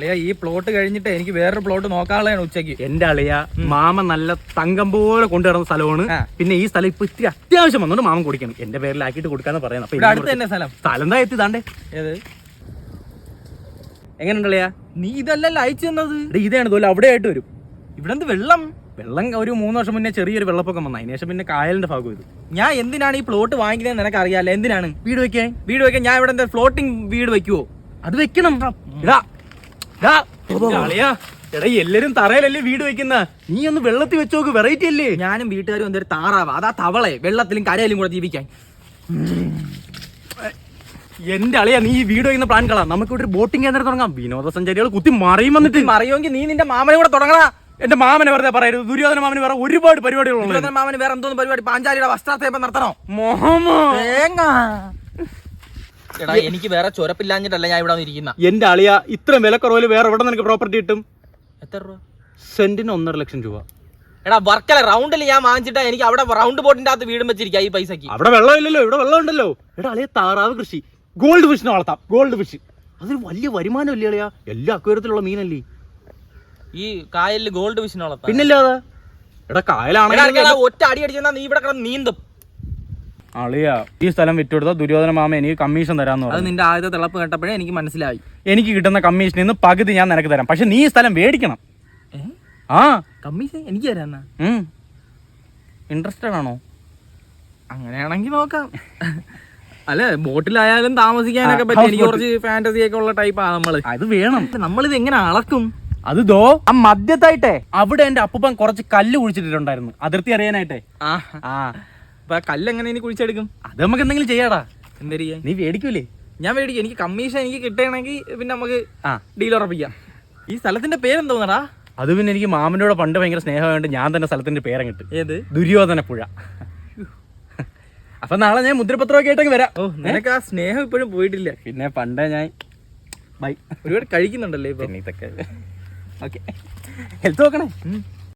അളിയ ഈ പ്ലോട്ട് കഴിഞ്ഞിട്ട് എനിക്ക് വേറൊരു പ്ലോട്ട് നോക്കാനുള്ളതാണ് ഉച്ചയ്ക്ക്. എന്റെ അളിയ മാമ നല്ല തങ്കം പോലെ കൊണ്ടു കിടന്ന സ്ഥലമാണ്. പിന്നെ ഈ സ്ഥലം ഇപ്പൊ ഇത്തിരി അത്യാവശ്യം വന്നോണ്ട് മാമൻ കൊടുക്കണം. എന്റെ പേരിലാക്കിയിട്ട് കൊടുക്കാന്ന് പറയുന്നത് അപ്പൊ അടുത്ത് തന്നെ സ്ഥലം. സ്ഥലം എത്തി താണ്ടേ? ഏത്? എങ്ങനെയുണ്ട് അളിയ? നീ ഇതല്ല അയച്ചു തന്നത്. ഇതാണ് തോല അവിടെ ആയിട്ട് വരും. ഇവിടെ എന്ത് വെള്ളം? വെള്ളം ഒരു മൂന്ന് വർഷം മുന്നേ ചെറിയൊരു വെള്ളപ്പൊക്കം വന്നു. അതിനുശേഷം പിന്നെ കായലിന്റെ ഭാഗം ഇത്. ഞാൻ എന്തിനാണ് ഈ പ്ലോട്ട് വാങ്ങിക്കുന്നത് നിനക്ക് അറിയാലോ എന്തിനാണ്? വീട് വെക്കാൻ. വീട് വെക്കാൻ ഞാൻ ഇവിടെ എന്താ ഫ്ലോട്ടിംഗ് വീട് വെക്കുവോ? അത് വെക്കണം. അളിയാ എടാ എല്ലാരും തറയിലല്ലേ വീട് വെക്കുന്ന? നീ ഒന്ന് വെള്ളത്തിൽ വെച്ചോക്ക് വെറൈറ്റി അല്ലേ? ഞാനും വീട്ടുകാരും എന്തൊരു താറാവാ. അതാ തവളെ വെള്ളത്തിലും കരയിലും കൂടെ ജീവിക്കാൻ. എന്റെ അളിയാ നീ ഈ വീട് വയ്ക്കുന്ന പ്ലാൻ കളാ. നമുക്ക് ഇവിടെ ഒരു ബോട്ടിംഗ് കേന്ദ്രം തുടങ്ങാം. വിനോദസഞ്ചാരികൾ കുത്തി മറിയും വന്നിട്ട്. മറിയുമെങ്കിൽ നീ നിന്റെ മാമനെ കൂടെ തുടങ്ങണ എന്റെ മാമനെ വെറുതെ പറയരുത്. ദുര്യോധന മാമന് വേറെ ഒരുപാട് പരിപാടികളുണ്ട്. ദുര്യോധന മാമന് വേറെ എന്തോന്ന് പരിപാടി? പാഞ്ചാലിയുടെ വസ്ത്രാക്ഷേപം നടത്തണോ? മോഹമോ? തേങ്ങ. എടാ എനിക്ക് വേറെ ചൊരപ്പില്ലാഞ്ഞിട്ടല്ല ഞാൻ ഇവിടെ ഇരിക്കുന്ന എന്റെ അളിയ ഇത്ര വിലക്കുറവിൽ വേറെ എവിടെ നിനക്ക് പ്രോപ്പർട്ടി കിട്ടും? എത്ര രൂപ? സെന്റിന് ഒന്നര ലക്ഷം രൂപ. എടാ വർക്കല റൗണ്ടിൽ ഞാൻ വാങ്ങിച്ചിട്ടാ എനിക്ക് അവിടെ റൗണ്ട് ബോട്ടിന്റെ അകത്ത് വീടും വെച്ചിരിക്കാം ഈ പൈസക്ക്. അവിടെ വെള്ളം ഇല്ലല്ലോ ഇവിടെ വെള്ളം ഉണ്ടല്ലോ എടാ അളിയ താറാവ് കൃഷി. ഗോൾഡ് ഫിഷിനെ വളർത്താം ഗോൾഡ് ഫിഷ് അതൊരു വലിയ വരുമാനം ഇല്ല അളിയ? എല്ലാ അക്വരത്തിലുള്ള മീനല്ലേ? ഈ കായലിൽ ഗോൾഡ് ഫിഷ് വളർത്താം പിന്നില്ലാതെ? എടാ കായലാണെങ്കിൽ ഒറ്റ അടി അടിച്ചാ നീ ഇവിടെ കിടന്ന് നീന്തും. അളിയ ഈ സ്ഥലം വിറ്റുകൊടുത്ത ദുര്യോധന മാമ എനിക്ക് കമ്മീഷൻ തരാന്ന് അത് പറഞ്ഞു. നിന്റെ ആദ്യത്തെ തിളപ്പ് കേട്ടപ്പോഴേ എനിക്ക് മനസ്സിലായി. എനിക്ക് കിട്ടുന്ന കമ്മീഷനിൽ നിന്ന് പകുതി ഞാൻ നിനക്ക് തരാം. പക്ഷെ നീ ഈ സ്ഥലം മേടിക്കണം. ആ. കമ്മീഷൻ എനിക്ക് തരാന്നാ? ഇൻട്രസ്റ്റഡ് ആണോ? അങ്ങനെയാണെങ്കിൽ നോക്കാം. അല്ല ബോട്ടിലായാലും താമസിക്കാനൊക്കെ പറ്റി എനിക്ക് കുറച്ച് ഫാന്റസി ഒക്കെ ഉള്ള ടൈപ്പാ നമ്മൾ. അത് വേണം. നമ്മളിത് എങ്ങനെ അളക്കും? അത് ദോ ആ മദ്യത്തായിട്ടേ. അവിടെ എന്റെ അപ്പൂപ്പൻ കുറച്ച് കല്ല് കുഴിച്ചിട്ടുണ്ടായിരുന്നു അതിർത്തി അറിയാനായിട്ടെ. ആ. ആ. അപ്പൊ ആ കല്ല് എങ്ങനെ ഇനി കുഴിച്ചെടുക്കും? അത് നമുക്ക് എന്തെങ്കിലും ചെയ്യാടാ. എന്താ ചെയ്യാൻ? നീ മേടിക്കൂലേ? ഞാൻ മേടിക്കും. എനിക്ക് കമ്മീഷൻ എനിക്ക് കിട്ടണമെങ്കിൽ പിന്നെ നമുക്ക് ആ. ഡീൽ ഉറപ്പിക്കാം. ഈ സ്ഥലത്തിന്റെ പേരെന്തോന്നടാ അത് പിന്നെ എനിക്ക് മാമനോട് പണ്ട് ഭയങ്കര സ്നേഹമായിട്ട് ഞാൻ തന്നെ സ്ഥലത്തിന്റെ പേരം കിട്ടും ഏത്? ദുര്യോധന പുഴ അപ്പൊ നാളെ ഞാൻ മുദ്രപത്രമൊക്കെ ആയിട്ടൊക്കെ വരാം. ഓ നിനക്ക് ആ സ്നേഹം ഇപ്പോഴും പോയിട്ടില്ല. പിന്നെ പണ്ടേ ഞാൻ ബൈ. ഒരുപാട് കഴിക്കുന്നുണ്ടല്ലേ ഇപ്പൊ? ഇതൊക്കെ. ഓക്കെ. ഹെൽത്ത് നോക്കണേ.